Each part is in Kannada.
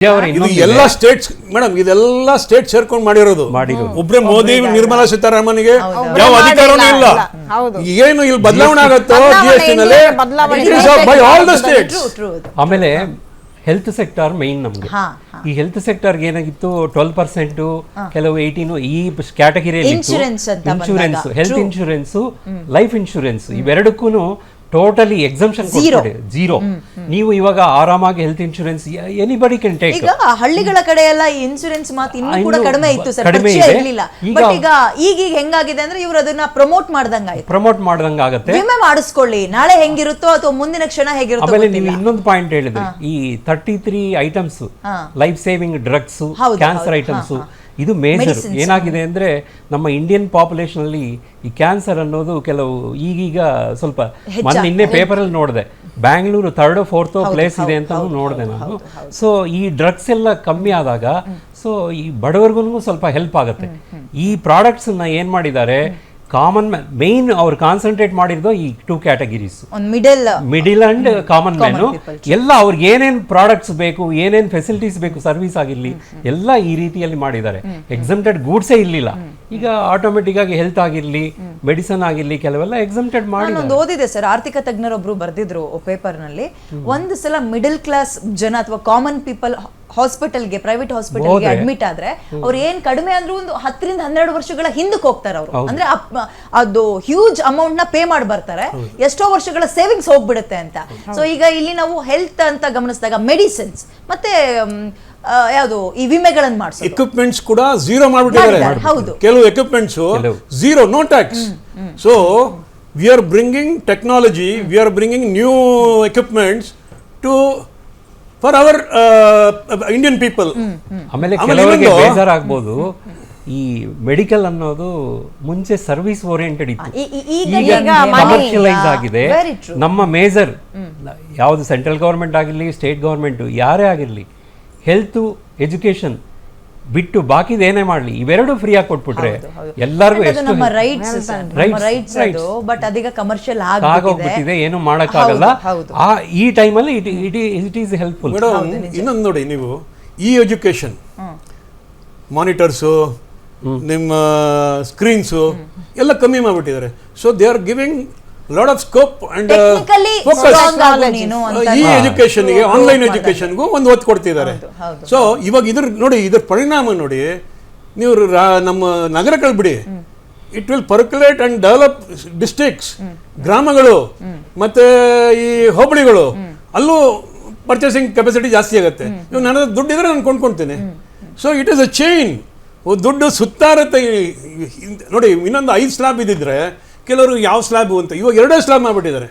ಇದು ಎಲ್ಲ ಸ್ಟೇಟ್ಸ್ ಮೇಡಮ್ ಇದೆಲ್ಲ ಸ್ಟೇಟ್ ಸೇರ್ಕೊಂಡು ಮಾಡಿರೋದು. ಒಬ್ರೆ ಒಬ್ರೇ ಮೋದಿ ನಿರ್ಮಲಾ ಸೀತಾರಾಮನ್ಗೆ ಯಾವ ಅಧಿಕಾರನೂ ಇಲ್ಲ. ಏನು ಇಲ್ಲಿ ಬದಲಾವಣೆ ಆಗತ್ತೋ ಜಿ ಎಸ್ ಟಿ ನಲ್ಲಿ? ಇಲ್ಲಿ. ಬೈ ಆಲ್ ದ ಸ್ಟೇಟ್ಸ್ ಆಮೇಲೆ ಹೆಲ್ತ್ ಸೆಕ್ಟರ್ ಮೈನ್ ನಮಗೆ. ಈ ಹೆಲ್ತ್ ಸೆಕ್ಟರ್ ಏನಾಗಿತ್ತು? ಟ್ವೆಲ್ ಪರ್ಸೆಂಟ್ ಕೆಲವು ಏಯ್ಟೀನು ಈ ಕ್ಯಾಟಗರಿಯಲ್ಲಿ ಇನ್ಶೂರೆನ್ಸ್ ಅಂತ insurance health insurance life insurance ಇವೆರಡಕ್ಕೂ totally exemption. Zero ನೀವು ಇವಾಗ ಆರಾಮಾಗಿ health insurance anybody can take ಈಗ ಹಳ್ಳಿಗಳ ಕಡೆ ಎಲ್ಲ ಇನ್ಶೂರೆನ್ಸ್ ಮಾತು ಇನ್ನೂ ಕೂಡ ಕಡಿಮೆ ಇತ್ತು ಸರ್. ಈಗ- ಬಟ್ ಈಗ ಈಗೀಗ ಹೆಂಗಾಗಿದೆ ಅಂದ್ರೆ ಇವರು ಅದನ್ನ ಪ್ರಮೋಟ್ ಮಾಡ್ದಂಗಾಯ್ತು ಪ್ರಮೋಟ್ ಮಾಡ್ದಂಗ ಆಗುತ್ತೆ. ವಿಮೆ ಮಾಡಿಸ್ಕೊಳ್ಳಿ. ನಾಳೆ ಹೆಂಗಿರುತ್ತೋ ಅಥವಾ ಮುಂದಿನ ಕ್ಷಣ ಹೇಗಿರುತ್ತೋ ಆಮೇಲೆ ನೀವು ಇನ್ನೊಂದು ಪಾಯಿಂಟ್ ಹೇಳಿದ್ರಿ. ಈ thirty three items life saving drugs cancer. Items ಇದು ಮೇಜರ್ ಏನಾಗಿದೆ ಅಂದ್ರೆ ನಮ್ಮ ಇಂಡಿಯನ್ ಪಾಪ್ಯುಲೇಷನ್ ಅಲ್ಲಿ ಈ ಕ್ಯಾನ್ಸರ್ ಅನ್ನೋದು ಕೆಲವು ಈಗೀಗ ಸ್ವಲ್ಪ ಮೊನ್ನೆ ಇನ್ನೇ ಪೇಪರ್ ಅಲ್ಲಿ ನೋಡಿದೆ. ಬ್ಯಾಂಗ್ಳೂರು ಥರ್ಡ್ ಫೋರ್ತ್ ಪ್ಲೇಸ್ ಇದೆ ಅಂತ ನೋಡಿದೆ ನಾನು. ಸೊ ಈ ಡ್ರಗ್ಸ್ ಎಲ್ಲ ಕಮ್ಮಿ ಆದಾಗ ಸೊ ಈ ಬಡವರಿಗೂ ಸ್ವಲ್ಪ ಹೆಲ್ಪ್ ಆಗುತ್ತೆ. ಈ ಪ್ರಾಡಕ್ಟ್ಸ್ ಏನ್ ಮಾಡಿದ್ದಾರೆ ಕಾಮನ್ ಮ್ಯಾನ್ ಮೇನ್ ಅವ್ರು ಕಾನ್ಸಂಟ್ರೇಟ್ ಮಾಡಿರೋದು ಈ two categories middle middle and common man ಎಲ್ಲ ಅವ್ರಿಗೆ ಏನೇನ್ ಪ್ರಾಡಕ್ಟ್ಸ್ ಬೇಕು ಏನೇನ್ ಫೆಸಿಲಿಟೀಸ್ ಬೇಕು ಸರ್ವಿಸ್ ಆಗಿರಲಿ ಎಲ್ಲ ಈ ರೀತಿಯಲ್ಲಿ ಮಾಡಿದ್ದಾರೆ. ಎಕ್ಸಮ್ಟೆಡ್ ಗೂಡ್ಸೇ ಇರಲಿಲ್ಲ. ಈಗ ಆಟೋಮೆಟಿಕ್ ಆಗಿ ಹೆಲ್ತ್ ಆಗಿರ್ಲಿ ಮೆಡಿಸನ್ ಆಗಿರ್ಲಿ ಕೆಲವೆಲ್ಲ ಎಕ್ಸಮ್ಟೆಡ್ ಮಾಡಿ ನಾನೊಂದು ಓದಿದೆ ಸರ್ ಆರ್ಥಿಕ ತಜ್ಞರೊಬ್ರು ಬರ್ದಿದ್ರು ಪೇಪರ್ನಲ್ಲಿ ಒಂದು ಸಲ ಮಿಡಲ್ ಕ್ಲಾಸ್ ಜನ ಅಥವಾ ಕಾಮನ್ ಪೀಪಲ್ ಹಾಸ್ಪಿಟಲ್ಗೆ ಪ್ರೈವೇಟ್ ಹಾಸ್ಪಿಟಲ್ಗೆ ಅಡ್ಮಿಟ್ ಆದ್ರೆ ಅವ್ರು ಏನ್ ಕಡಿಮೆ ಅಂದ್ರೂ ಒಂದು ಹತ್ತರಿಂದ ಹನ್ನೆರಡು ವರ್ಷಗಳ ಹಿಂದಕ್ಕೆ ಹೋಗ್ತಾರೆ ಅವರು. ಅಂದ್ರೆ ಅದು ಹ್ಯೂಜ್ ಅಮೌಂಟ್ನ ಪೇ ಮಾಡಿ ಬರ್ತಾರೆ. ಎಷ್ಟೋ ವರ್ಷಗಳ ಸೇವಿಂಗ್ಸ್ ಹೋಗ್ಬಿಡುತ್ತೆ ಅಂತ. ಸೊ ಈಗ ಇಲ್ಲಿ ನಾವು ಹೆಲ್ತ್ ಅಂತ ಗಮನಿಸಿದಾಗ ಮೆಡಿಸಿನ್ಸ್ ಮತ್ತೆ ಯಾವುದು ಈ ವಿಮೆಗಳನ್ನು ಮಾಡಿಸೋದು. ಎಕ್ವಿಪ್ಮೆಂಟ್ಸ್ ಕೂಡ ಝೀರೋ ಮಾಡ್ಬಿಟ್ಟಿದ್ದಾರೆ ಹೌದು. ಕೆಲವು equipments zero zero no tax so we are bringing technology we are bringing new equipments to for our Indian people ಆಮೇಲೆ ಕೆಲವರಿಗೆ ಬೇಜಾರಾಗ್ಬೋದು. ಈ ಮೆಡಿಕಲ್ ಅನ್ನೋದು ಮುಂಚೆ ಸರ್ವಿಸ್ ಓರಿಯೆಂಟೆಡ್ ಇತ್ತು. ಈಗ ಕಮರ್ಷಿಯಲೈಸ್ ಆಗಿದೆ. ನಮ್ಮ ಮೇಜರ್ ಯಾವುದು ಸೆಂಟ್ರಲ್ ಗೌರ್ಮೆಂಟ್ ಆಗಿರಲಿ ಸ್ಟೇಟ್ ಗೌರ್ಮೆಂಟ್ ಯಾರೇ ಆಗಿರಲಿ ಹೆಲ್ತ್ ಎಜುಕೇಶನ್ ಬಿಟ್ಟು ಬಾಕಿದ ಏನೇ ಮಾಡಲಿ ಇವೆರಡು ಫ್ರೀ ಆಗಿ ಕೊಟ್ಬಿಟ್ರೆ ಎಲ್ಲರಿಗೂ ನಮ್ಮ ರೈಟ್ಸ್ ರೈಟ್ಸ್ ಅದು ಬಟ್ ಅದೀಗ ಕಮರ್ಷಿಯಲ್ ಆಗೋಗ್ಬಿಟ್ಟಿದೆ ಏನು ಮಾಡೋಕ್ಕಾಗಲ್ಲ. ಆ ಈ ಟೈಮಲ್ಲಿ it it it is helpful ಇನ್ನೊಂದು ನೋಡಿ ನೀವು ಈ ಎಜುಕೇಶನ್ ಮಾನಿಟರ್ಸು ನಿಮ್ಮ ಸ್ಕ್ರೀನ್ಸು ಎಲ್ಲ ಕಮ್ಮಿ ಮಾಡಿಬಿಟ್ಟಿದ್ದಾರೆ. So they are giving lot of scope and focus ಈ ಎಜುಕೇಶನ್ಗೆ ಆನ್ಲೈನ್ ಎಜುಕೇಶನ್ಗೂ ಒಂದು ಒತ್ತು ಕೊಡ್ತಿದ್ದಾರೆ. ಸೊ ಇವಾಗ ಇದ್ರ ನೋಡಿ ಇದ್ರ ಪರಿಣಾಮ ನೋಡಿ ನೀವು ನಮ್ಮ ನಗರಗಳು ಬಿಡಿ. It will percolate and develop districts ಗ್ರಾಮಗಳು ಮತ್ತೆ ಈ ಹೋಬಳಿಗಳು. ಅಲ್ಲೂ ಪರ್ಚೇಸಿಂಗ್ ಕೆಪಾಸಿಟಿ ಜಾಸ್ತಿ ಆಗುತ್ತೆ. ಇವಾಗ ನನ್ನ ದುಡ್ಡು ಇದ್ರೆ ನಾನು ಕೊಂಡ್ಕೊಳ್ತೀನಿ so it is a chain ದುಡ್ಡು ಸುತ್ತಾರತ್ತೆ. ನೋಡಿ ಇನ್ನೊಂದು ಐದು ಸ್ಲಾಬ್ ಇದ್ದಿದ್ರೆ ಕೆಲವರು ಯಾವ ಸ್ಲ್ಯಾಬ್ ಅಂತ ಇವಾಗ ಎರಡೇ ಸ್ಲ್ಯಾಬ್ ಮಾಡ್ಬಿಟ್ಟಿದ್ದಾರೆ.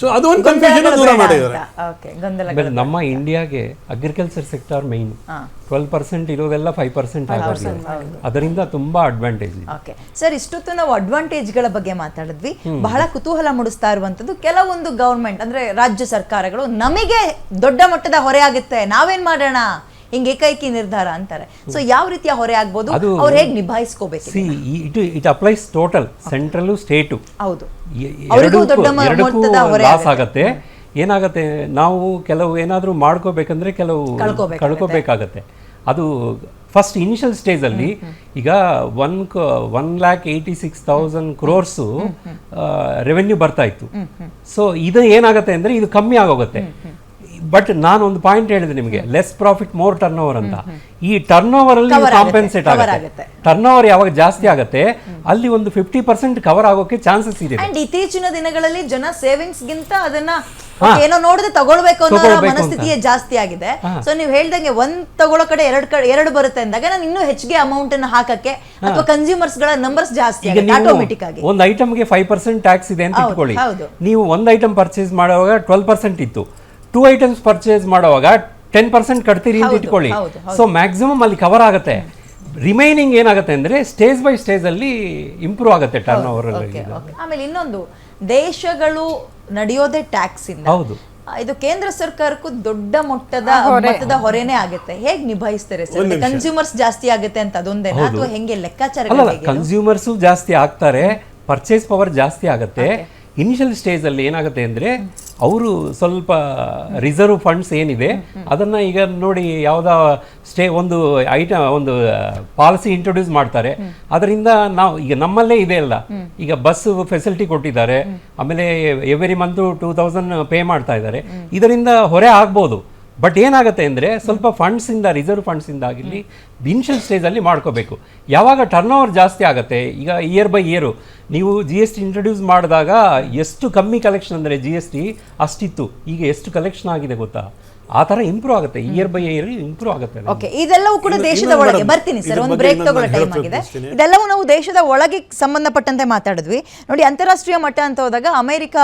ಸೊ ಅದು ಒಂದು ಕನ್ಫ್ಯೂಷನ್ ದೂರ ಮಾಡಿದ್ದಾರೆ. ಆಮೇಲೆ ನಮ್ಮ ಇಂಡಿಯಾಗೆ ಅಗ್ರಿಕಲ್ಚರ್ ಸೆಕ್ಟರ್ ಮೈನ್ ಟ್ವೆಲ್ ಪರ್ಸೆಂಟ್ ಇರೋದೆಲ್ಲ ಫೈವ್ ಪರ್ಸೆಂಟ್ ಆಗೋದು ಅದರಿಂದ ತುಂಬಾ ಅಡ್ವಾಂಟೇಜ್ ಓಕೆ ಸರ್ ಇಷ್ಟೊತ್ತು ನಾವು ಅಡ್ವಾಂಟೇಜ್ಗಳ ಬಗ್ಗೆ ಮಾತಾಡಿದ್ವಿ. ಬಹಳ ಕುತೂಹಲ ಮೂಡಿಸ್ತಾ ಇರುವಂತದ್ದು ಕೆಲವೊಂದು ಗೌರ್ಮೆಂಟ್ ಅಂದ್ರೆ ರಾಜ್ಯ ಸರ್ಕಾರಗಳು ನಮಗೆ ದೊಡ್ಡ ಮಟ್ಟದ ಹೊರೆ ಆಗುತ್ತೆ. ನಾವೇನ್ ಮಾಡೋಣ? ಹಿಂಗೆ ಏಕೈಕಿ ನಿರ್ಧಾರ ಅಂತಾರೆ. ಸೊ ಯಾವ ರೀತಿಯ ಹೊರೆ ಆಗ್ಬೋದು? ಅವ್ರು ಹೇಗೆ ನಿಭಾಯಿಸ್ಕೋಬೇಕು see it it applies total central state ಹೌದು. ಅವರಿಗೂ ದೊಡ್ಡ ಮ- ಹೊರೆ ಲಾಸ್ ಆಗತ್ತೆ. ಏನಾಗತ್ತೆ? ನಾವು ಕೆಲವು ಏನಾದರೂ ಮಾಡ್ಕೋಬೇಕಂದ್ರೆ ಕೆಲವು ಕಳ್ಕೊಬೇಕಾಗತ್ತೆ. ಕಳ್ಕೋಬೇಕಾಗತ್ತೆ. ಅದು ಫಸ್ಟ್ ಇನಿಷಿಯಲ್ ಸ್ಟೇಜಲ್ಲಿ ಈಗ one one lakh eighty six thousand crores revenue ಬರ್ತಾ ಇತ್ತು. ಸೊ ಇದು ಏನಾಗುತ್ತೆ ಅಂದರೆ ಇದು ಕಮ್ಮಿ ಆಗೋಗುತ್ತೆ. ಬಟ್ ನಾನು ಒಂದು ಪಾಯಿಂಟ್ ಹೇಳಿದೆ ನಿಮಗೆ less profit more turnover ಅಂತ ಈ ಟರ್ನ್ ಓವರ್ ಅಲ್ಲಿ ಕಾಂಪೆನ್ಸೇಟ್ ಆಗುತ್ತೆ. ಟರ್ನ್ ಓವರ್ ಯಾವಾಗ ಜಾಸ್ತಿ ಆಗುತ್ತೆ ಅಲ್ಲಿ ಒಂದು ಫಿಫ್ಟಿ ಪರ್ಸೆಂಟ್ ಕವರ್ ಆಗೋಕೆ ಚಾನ್ಸಸ್ ಇದೆ. ಅಂಡ್ ಇತ್ತೀಚಿನ ದಿನಗಳಲ್ಲಿ ಜನ ಸೇವಿಂಗ್ಸ್ ಗಿಂತ ಅದನ್ನ ಏನೋ ನೋಡಿದ್ರೆ ತಗೊಳ್ಬೇಕು ಅನ್ನೋ ಮನಸ್ಥಿತಿಯೇ ಜಾಸ್ತಿ ಆಗಿದೆ. ಸೊ ನೀವು ಹೇಳ್ದಂಗೆ ಒಂದ್ ತಗೊಳ್ಳೋ ಕಡೆ ಎರಡ್ ಕಡೆ ಎರಡು ಬರುತ್ತೆ ಅಂದಾಗ ನಾನು ಇನ್ನೂ ಹೆಚ್ಚಿಗೆ ಅಮೌಂಟ್ ಅನ್ನು ಹಾಕಕ್ಕೆ ಅಥವಾ ಕನ್ಸ್ಯೂಮರ್ಸ್ಗಳ ನಂಬರ್ಸ್ ಜಾಸ್ತಿ ಆಟೋಮೆಟಿಕ್ ಆಗಿ ಒಂದ್ ಐಟಮ್ಗೆ ಫೈವ್ ಪರ್ಸೆಂಟ್ ಟ್ಯಾಕ್ಸ್ ಇದೆ ಅಂತ ಇಟ್ಕೊಳ್ಳಿ. ನೀವು ಒಂದು ಐಟಮ್ ಪರ್ಚೇಸ್ ಮಾಡುವಾಗ ಟ್ವೆಲ್ ಪರ್ಸೆಂಟ್ ಇತ್ತು. ಟೂ ಐಟಮ್ಸ್ ಪರ್ಚೇಸ್ ಮಾಡುವಾಗ ಟೆನ್ ಪರ್ಸೆಂಟ್ ಕಟ್ತೀರಿ ಅಂತ ಇಟ್ಕೊಳ್ಳಿ. ಸೊ ಮ್ಯಾಕ್ಸಿಮಮ್ ಅಲ್ಲಿ ಕವರ್ ಆಗುತ್ತೆ. ರಿಮೈನಿಂಗ್ ಏನಾಗುತ್ತೆ ಅಂದ್ರೆ ಸ್ಟೇಜ್ ಬೈ ಸ್ಟೇಜ್ ಅಲ್ಲಿ ಇಂಪ್ರೂವ್ ಆಗುತ್ತೆ ಟರ್ನ್ ಓವರ್ ಓಕೆ ಓಕೆ ಆಮೇಲೆ ಇನ್ನೊಂದು ದೇಶಗಳು ನಡೆಯೋದೇ ಟ್ಯಾಕ್ಸ್ ಇಂದ. ಹೌದು. ಇದು ಕೇಂದ್ರ ಸರ್ಕಾರಕ್ಕೂ ದೊಡ್ಡ ಮೊಟ್ಟದ ಮೊತ್ತದ ಹೊರೆನೇ ಆಗುತ್ತೆ. ಹೇಗೆ ನಿಭಾಯಿಸ್ತಾರೆ ಸರ್? ಕನ್ಸ್ಯೂಮರ್ಸ್ ಜಾಸ್ತಿ ಆಗುತ್ತೆ ಅಂತ ಅದೊಂದೇ ಅಥವಾ ಹೆಂಗೆ ಲೆಕ್ಕಾಚಾರ? ಕನ್ಸ್ಯೂಮರ್ಸು ಜಾಸ್ತಿ ಆಗ್ತಾರೆ ಪರ್ಚೇಸ್ ಪವರ್ ಜಾಸ್ತಿ ಆಗುತ್ತೆ. ಇನಿಷಿಯಲ್ ಸ್ಟೇಜ್ ಅಲ್ಲಿ ಏನಾಗುತ್ತೆ ಅಂದ್ರೆ ಅವರು ಸ್ವಲ್ಪ ರಿಸರ್ವ್ ಫಂಡ್ಸ್ ಏನಿದೆ, ಅದನ್ನ ಈಗ ನೋಡಿ ಯಾವುದೋ ಸ್ಟೇ ಒಂದು ಐಟಮ್ ಒಂದು ಪಾಲಿಸಿ ಇಂಟ್ರೊಡ್ಯೂಸ್ ಮಾಡ್ತಾರೆ. ಅದರಿಂದ ನಾವು, ಈಗ ನಮ್ಮಲ್ಲೇ ಇದೆ ಅಲ್ಲ. ಈಗ ಬಸ್ ಫೆಸಿಲಿಟಿ ಕೊಟ್ಟಿದ್ದಾರೆ. ಆಮೇಲೆ every month two thousand pay ಮಾಡ್ತಾ ಇದ್ದಾರೆ. ಇದರಿಂದ ಹೊರೆ ಆಗ್ಬೋದು. ಬಟ್ ಏನಾಗುತ್ತೆ ಅಂದರೆ ಸ್ವಲ್ಪ ಫಂಡ್ಸಿಂದ ರಿಸರ್ವ್ ಫಂಡ್ಸಿಂದ ಆಗಿರಲಿ ಇನ್ಷಿಯಲ್ ಸ್ಟೇಜಲ್ಲಿ ಮಾಡ್ಕೋಬೇಕು. ಯಾವಾಗ ಟರ್ನ್ ಓವರ್ ಜಾಸ್ತಿ ಆಗುತ್ತೆ, ಈಗ ಇಯರ್ ಬೈ ಇಯರು ನೀವು ಜಿ ಎಸ್ ಟಿ ಇಂಟ್ರೊಡ್ಯೂಸ್ ಮಾಡಿದಾಗ ಎಷ್ಟು ಕಮ್ಮಿ ಕಲೆಕ್ಷನ್ ಅಂದರೆ ಜಿ ಎಸ್ ಟಿ ಅಷ್ಟಿತ್ತು. ಈಗ ಎಷ್ಟು ಕಲೆಕ್ಷನ್ ಆಗಿದೆ ಗೊತ್ತಾ? ಆ ಥರ ಇಂಪ್ರೂವ್ ಆಗುತ್ತೆ. ಇಯರ್ ಬೈ ಇಯರ್ ಇಂಪ್ರೂವ್ ಆಗುತ್ತೆ ಓಕೆ ಇದೆಲ್ಲವೂ ಕೂಡ ದೇಶದ ಒಳಗೆ. ಬರ್ತೀನಿ ಸರ್ ಒಂದು ಬ್ರೇಕ್ ತಗೊಳ್ಳೋ ಟೈಮ್ ಆಗಿದೆ. ಇದೆಲ್ಲವೂ ನಾವು ದೇಶದ ಒಳಗೆ ಸಂಬಂಧಪಟ್ಟಂತೆ ಮಾತಾಡಿದ್ವಿ. ನೋಡಿ ಅಂತಾರಾಷ್ಟ್ರೀಯ ಮಟ್ಟ ಅಂತ ಹೋದಾಗ ಅಮೆರಿಕ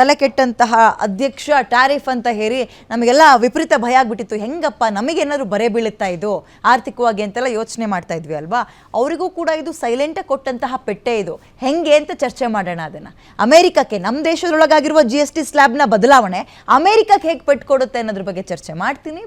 ತಲೆ ಕೆಟ್ಟಂತಹ ಅಧ್ಯಕ್ಷ ಟ್ಯಾರಿಫ್ ಅಂತ ಹೇಳಿ ನಮಗೆಲ್ಲ ವಿಪರೀತ ಭಯ ಆಗ್ಬಿಟ್ಟಿತ್ತು. ಹೆಂಗಪ್ಪ ನಮಗೇನಾದ್ರು ಬರೆ ಬೀಳುತ್ತಾ ಇದು? ಆರ್ಥಿಕವಾಗಿ ಅಂತೆಲ್ಲ ಯೋಚನೆ ಮಾಡ್ತಾ ಇದ್ವಿ ಅಲ್ವಾ? ಅವರಿಗೂ ಕೂಡ ಇದು ಸೈಲೆಂಟಾಗಿ ಕೊಟ್ಟಂತಹ ಪೆಟ್ಟೆ ಇದು. ಹೆಂಗೆ? ಅಂತ ಚರ್ಚೆ ಮಾಡೋಣ ಅದನ್ನ. ಅಮೇರಿಕಕ್ಕೆ ನಮ್ಮ ದೇಶದೊಳಗಾಗಿರುವ ಜಿ ಎಸ್ ಟಿ ಸ್ಲ್ಯಾಬ್ನ ಬದಲಾವಣೆ ಅಮೇರಿಕಕ್ಕೆ ಹೇಗೆ ಪೆಟ್ಟು ಕೊಡುತ್ತೆ ಅನ್ನೋದ್ರ ಬಗ್ಗೆ ಚರ್ಚೆ ಮಾಡ್ತೀನಿ.